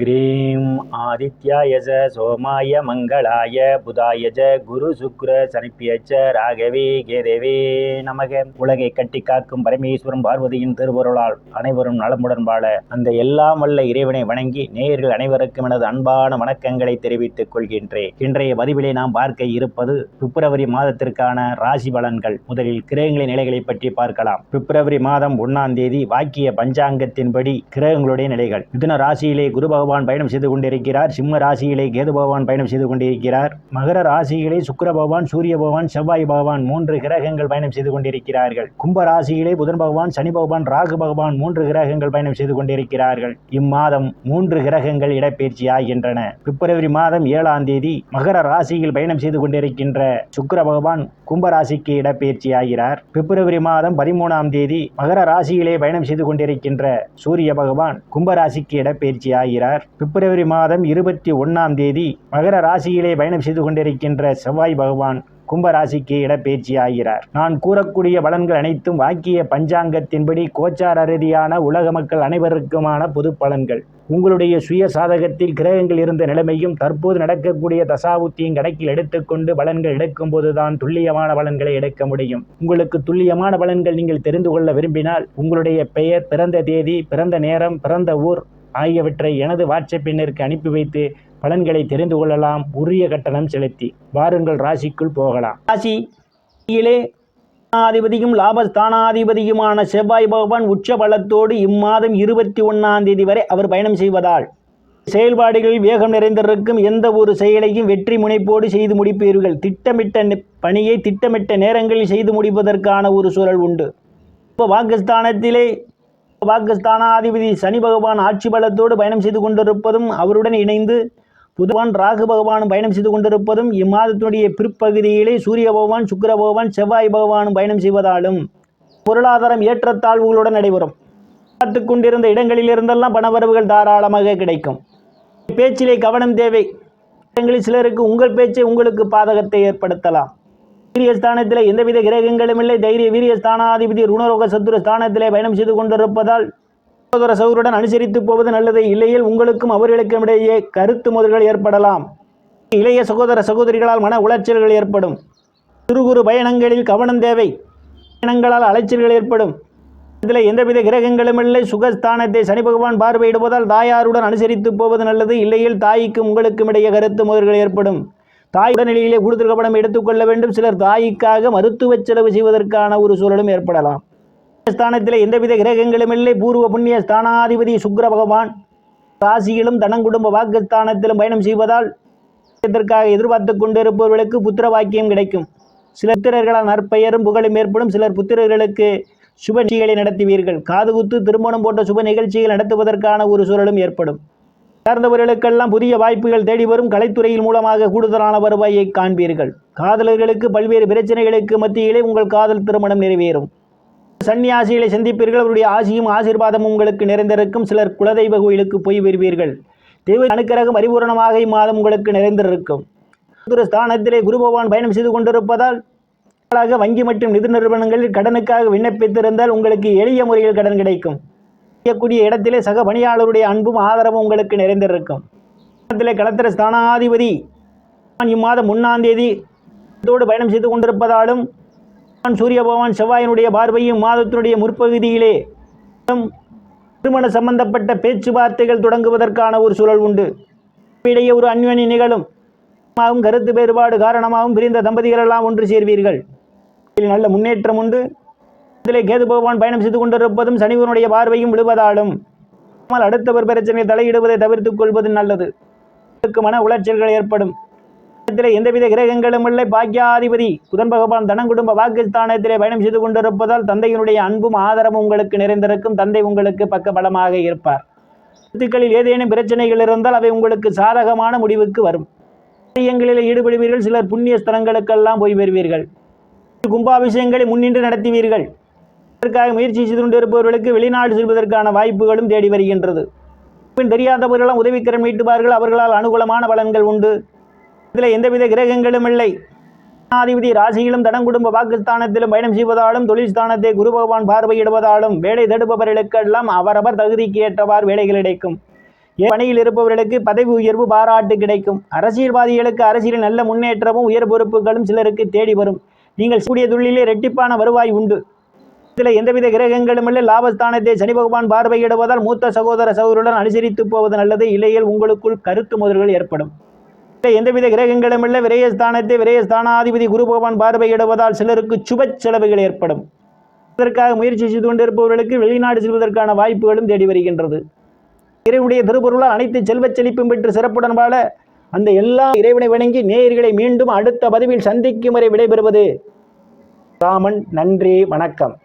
graham ஆதித்யாய ச சோமாய மங்களாய புதாய ச குரு சுக்ர சனிப்பியச்ச ராகவே கேதேவே நமக. உலகை கட்டி காக்கும் பரமேஸ்வரம் பார்வதியின் திருவருளால் அனைவரும் நலமுடன் வாழ அந்த எல்லாம் வல்ல இறைவனை வணங்கி நேயர்கள் அனைவருக்கும் எனது அன்பான வணக்கங்களை தெரிவித்துக் கொள்கின்றேன். இன்றைய பதிவிலே நாம் பார்க்க இருப்பது பிப்ரவரி மாதத்திற்கான ராசி பலன்கள். முதலில் கிரகங்களின் நிலைகளை பற்றி பார்க்கலாம். பிப்ரவரி மாதம் ஒன்னாம் தேதி வாக்கிய பஞ்சாங்கத்தின்படி கிரகங்களுடைய நிலைகள். மிதுன ராசியிலே குரு பகவான் பயணம் செய்து கொண்டிருக்கிறார். சிம்ம ராசியிலே கேது பகவான் பயணம் செய்து கொண்டிருக்கிறார். மகர ராசியிலே சுக்கர பகவான் சூரிய பகவான் செவ்வாய் பகவான் மூன்று கிரகங்கள் பயணம் செய்து கொண்டிருக்கிறார்கள். கும்ப ராசியிலே புதன் பகவான் சனி பகவான் ராகு பகவான் மூன்று கிரகங்கள் பயணம் செய்து கொண்டிருக்கிறார்கள். இம்மாதம் மூன்று கிரகங்கள் இடப்பெயர்ச்சி ஆகின்றன. பிப்ரவரி மாதம் ஏழாம் தேதி மகர ராசியில் பயணம் செய்து கொண்டிருக்கின்ற சுக்கர பகவான் கும்ப ராசிக்கு இடப்பெயர்ச்சி ஆகிறார். பிப்ரவரி மாதம் பதிமூணாம் தேதி மகர ராசியிலே பயணம் செய்து கொண்டிருக்கின்ற சூரிய பகவான் கும்ப ராசிக்கு இடப்பெயர்ச்சி ஆகிறார். பிப்ரவரி மாதம் இருபத்தி ஒன்றாம் தேதி மகர ராசியிலே பயணம் செய்து கொண்டிருக்கின்ற செவ்வாய் பகவான் கும்பராசிக்கு இடப்பெயர்ச்சி ஆகிறார் நான் கூறக்கூடிய பலன்கள் அனைத்தும் வாக்கிய பஞ்சாங்கத்தின்படி கோச்சார ரீதியான உலக மக்கள் அனைவருக்குமான பொது பலன்கள். உங்களுடைய சுய சாதகத்தில் கிரகங்கள் இருந்த நிலைமையும் தற்போது நடக்கக்கூடிய தசாபுத்தியும் கணக்கில் எடுத்துக்கொண்டு பலன்கள் எடுக்கும்போது தான் துல்லியமான பலன்களை எடுக்க முடியும். உங்களுக்கு துல்லியமான பலன்கள் நீங்கள் தெரிந்து கொள்ள விரும்பினால் உங்களுடைய பெயர் பிறந்த தேதி பிறந்த நேரம் பிறந்த ஊர் ஆகியவற்றை எனது வாட்ஸ்அப் எண்ணிற்கு அனுப்பி வைத்து பலன்களை தெரிந்து கொள்ளலாம். உரிய கட்டணம் செலுத்தி வாருங்கள். ராசிக்குள் போகலாம். ராசியிலே ஸ்தானாதிபதியும் லாபஸ்தானாதிபதியுமான செவ்வாய் பகவான் உச்ச பலத்தோடு இம்மாதம் இருபத்தி ஒன்றாம் தேதி வரை அவர் பயணம் செய்வதால் செயல்பாடுகளில் வேகம் நிறைந்திருக்கும். எந்த ஒரு செயலையும் வெற்றி முனைப்போடு செய்து முடிப்பீர்கள். திட்டமிட்ட நி- பணியை திட்டமிட்ட நேரங்களில் செய்து முடிப்பதற்கான ஒரு சூழல் உண்டு. இப்போ பாகிஸ்தானத்திலே பாகிஸ்தானாதிபதி சனி பகவான் ஆட்சி பலத்தோடு பயணம் செய்து கொண்டிருப்பதும் அவருடன் இணைந்து புதுவான் ராகு பகவானும் பயணம் செய்து கொண்டிருப்பதும் இம்மாதத்தினுடைய பிற்பகுதியிலே சூரிய பகவான் சுக்கர பகவான் செவ்வாய் பகவானும் பயணம் செய்வதாலும் பொருளாதாரம் ஏற்றத்தாழ்வுகளுடன் நடைபெறும். பார்த்து கொண்டிருந்த இடங்களிலிருந்தெல்லாம் பணவரவுகள் தாராளமாக கிடைக்கும். பேச்சிலே கவனம் தேவை. இடங்களில் சிலருக்கு உங்கள் பேச்சை உங்களுக்கு பாதகத்தை ஏற்படுத்தலாம். வீரிய ஸ்தானத்திலே எந்தவித கிரகங்களும் இல்லை. தைரிய வீரிய ஸ்தானாதிபதி ருணரோக சத்துர ஸ்தானத்திலே பயணம் செய்து கொண்டிருப்பதால் சகோதர சகோதருடன் அனுசரித்து போவது நல்லது. இல்லையில் உங்களுக்கும் அவர்களுக்கும் இடையே கருத்து மோதல்கள் ஏற்படலாம். இளைய சகோதர சகோதரிகளால் மன உளைச்சல்கள் ஏற்படும். சிறு குறு பயணங்களில் கவனம் தேவை. பயணங்களால் அலைச்சல்கள் ஏற்படும். இதில் எந்தவித கிரகங்களும் இல்லை. சுகஸ்தானத்தை சனி பகவான் பார்வையிடுவதால் தாயாருடன் அனுசரித்து போவது நல்லது. இல்லையில் தாய்க்கும் உங்களுக்கும் இடையே கருத்து மோதல்கள் ஏற்படும். தாய் உடல்நிலையிலே கூடுதல் கவனம் எடுத்துக்கொள்ள வேண்டும். சிலர் தாய்க்காக மருத்துவ செலவு செய்வதற்கான ஒரு சூழலும் ஏற்படலாம். ஸ்தானத்தில் எந்தவித கிரகங்களும் இல்லை. பூர்வ புண்ணிய ஸ்தானாதிபதி சுக்கிர பகவான் ராசியிலும் தனங்குடும்ப வாக்குஸ்தானத்திலும் பயணம் செய்வதால் இதற்காக எதிர்பார்த்து கொண்டிருப்பவர்களுக்கு புத்திர வாக்கியம் கிடைக்கும். சில புத்திரர்களால் நற்பெயரும் புகழும் ஏற்படும். சிலர் புத்திரர்களுக்கு சுப நிகழ்ச்சிகளை நடத்துவீர்கள். காதுகுத்து திருமணம் போன்ற சுப நிகழ்ச்சிகள் நடத்துவதற்கான ஒரு சூழலும் ஏற்படும். சார்ந்தவர்களுக்கெல்லாம் புதிய வாய்ப்புகள் தேடி வரும் கலைத்துறையின் மூலமாக கூடுதலான வருவாயை காண்பீர்கள். காதலர்களுக்கு பல்வேறு பிரச்சனைகளுக்கு மத்தியிலே உங்கள் காதல் திருமணம் நிறைவேறும். சன்னியாசிகளை சந்திப்பீர்கள் அவருடைய ஆசியும் ஆசீர்வாதமும் உங்களுக்கு நிறைந்திருக்கும். சிலர் குலதெய்வ கோயிலுக்கு போய் வருவீர்கள். தெய்வ அனுக்கிரகம் பரிபூரணமாக இம்மாதம் உங்களுக்கு நிறைந்திருக்கும். ஒரு ஸ்தானத்திலே குரு பகவான் பயணம் செய்து கொண்டிருப்பதால் வங்கி மற்றும் நிதி நிறுவனங்களில் கடனுக்காக விண்ணப்பித்திருந்தால் உங்களுக்கு எளிய முறையில் கடன் கிடைக்கும். செய்யக்கூடிய இடத்திலே சக பணியாளருடைய அன்பும் ஆதரவும் உங்களுக்கு நிறைந்திருக்கும். இடத்திலே களத்திர ஸ்தானாதிபதி இம்மாதம் முன்னாம் தேதி இதோடு பயணம் செய்து கொண்டிருப்பதாலும் நான் சூரிய பகவான் செவ்வாயினுடைய பார்வையும் மாதத்தினுடைய முற்பகுதியிலே திருமண சம்பந்தப்பட்ட பேச்சுவார்த்தைகள் தொடங்குவதற்கான ஒரு சூழல் உண்டு. இடையே ஒரு அந்யோனி நிகழும். கருத்து வேறுபாடு காரணமாகவும் பிரிந்த தம்பதிகளெல்லாம் ஒன்று சேர்வீர்கள். இதில் நல்ல முன்னேற்றம் உண்டு. இதிலே கேது பகவான் பயணம் செய்து கொண்டிருப்பதும் சனிவனுடைய பார்வையும் விழுவதாலும். ஆனால் அடுத்தவர் பிரச்சனையை தலையிடுவதை தவிர்த்துக் கொள்வது நல்லது. மன உளைச்சல்கள் ஏற்படும். எந்தவித கிரகங்களும் இல்லை. பாக்கியாதிபதி புதன் பகவான் தனங்குடும்ப பாகிஸ்தானத்திலே பயணம் செய்து கொண்டிருப்பதால் தந்தையினுடைய அன்பும் ஆதரவும் உங்களுக்கு நிறைந்திருக்கும். தந்தை உங்களுக்கு பக்க பலமாக இருப்பார். சொத்துக்களில் ஏதேனும் பிரச்சனைகள் இருந்தால் அவை உங்களுக்கு சாதகமான முடிவுக்கு வரும். காரியங்களில் ஈடுபடுவீர்கள். சிலர் புண்ணிய ஸ்தலங்களுக்கெல்லாம் போய் வருவீர்கள். கும்பாபிஷேகங்களை முன்னின்று நடத்துவீர்கள். இதற்காக முயற்சி செய்து கொண்டிருப்பவர்களுக்கு வெளிநாடு செல்வதற்கான வாய்ப்புகளும் தேடி வருகின்றது. பின் தெரியாதவர்களெல்லாம் உதவிக்கரம் நீட்டுவார்கள் அவர்களால் அனுகூலமான பலன்கள் உண்டு. இதில் எந்தவித கிரகங்களும் இல்லை. ஜனாதிபதி ராசியிலும் தனங்குடும்ப பாகிஸ்தானத்திலும் பயணம் செய்வதாலும் தொழில் ஸ்தானத்தை குரு பகவான் பார்வையிடுவதாலும் வேலை தேடுபவர்களுக்கெல்லாம் அவரவர் தகுதிக்கு ஏற்றவாறு வேலைகள் கிடைக்கும். பணியில் இருப்பவர்களுக்கு பதவி உயர்வு பாராட்டு கிடைக்கும். அரசியல்வாதிகளுக்கு அரசியலில் நல்ல முன்னேற்றமும் உயர் பொறுப்புகளும் சிலருக்கு தேடி வரும். நீங்கள் கூடிய தொழிலே ரெட்டிப்பான வருவாய் உண்டு. இதில் எந்தவித கிரகங்களும் இல்லை. லாபஸ்தானத்தை சனி பகவான் பார்வையிடுவதால் மூத்த சகோதர சகோதரருடன் அனுசரித்து போவது நல்லது. இல்லையில் உங்களுக்குள் கருத்து முதல்கள் ஏற்படும். எந்தவித கிரகங்களும் இல்லை. விரயஸ்தானத்தை விரயஸ்தானாதிபதி குரு பகவான் பார்வையிடுவதால் சிலருக்கு சுப செலவுகள் ஏற்படும். இதற்காக முயற்சி செய்து கொண்டிருப்பவர்களுக்கு வெளிநாடு செல்வதற்கான வாய்ப்புகளும் தேடி வருகின்றது. இறைவனுடைய திருப்பொருளால் அனைத்து செல்வச் செழிப்பும் பெற்று சிறப்புடன் வாழ அந்த எல்லா இறைவனை வணங்கி நேயர்களை மீண்டும் அடுத்த பதிவில் சந்திக்கும் வரை விடைபெறுவது ராமன். நன்றி. வணக்கம்.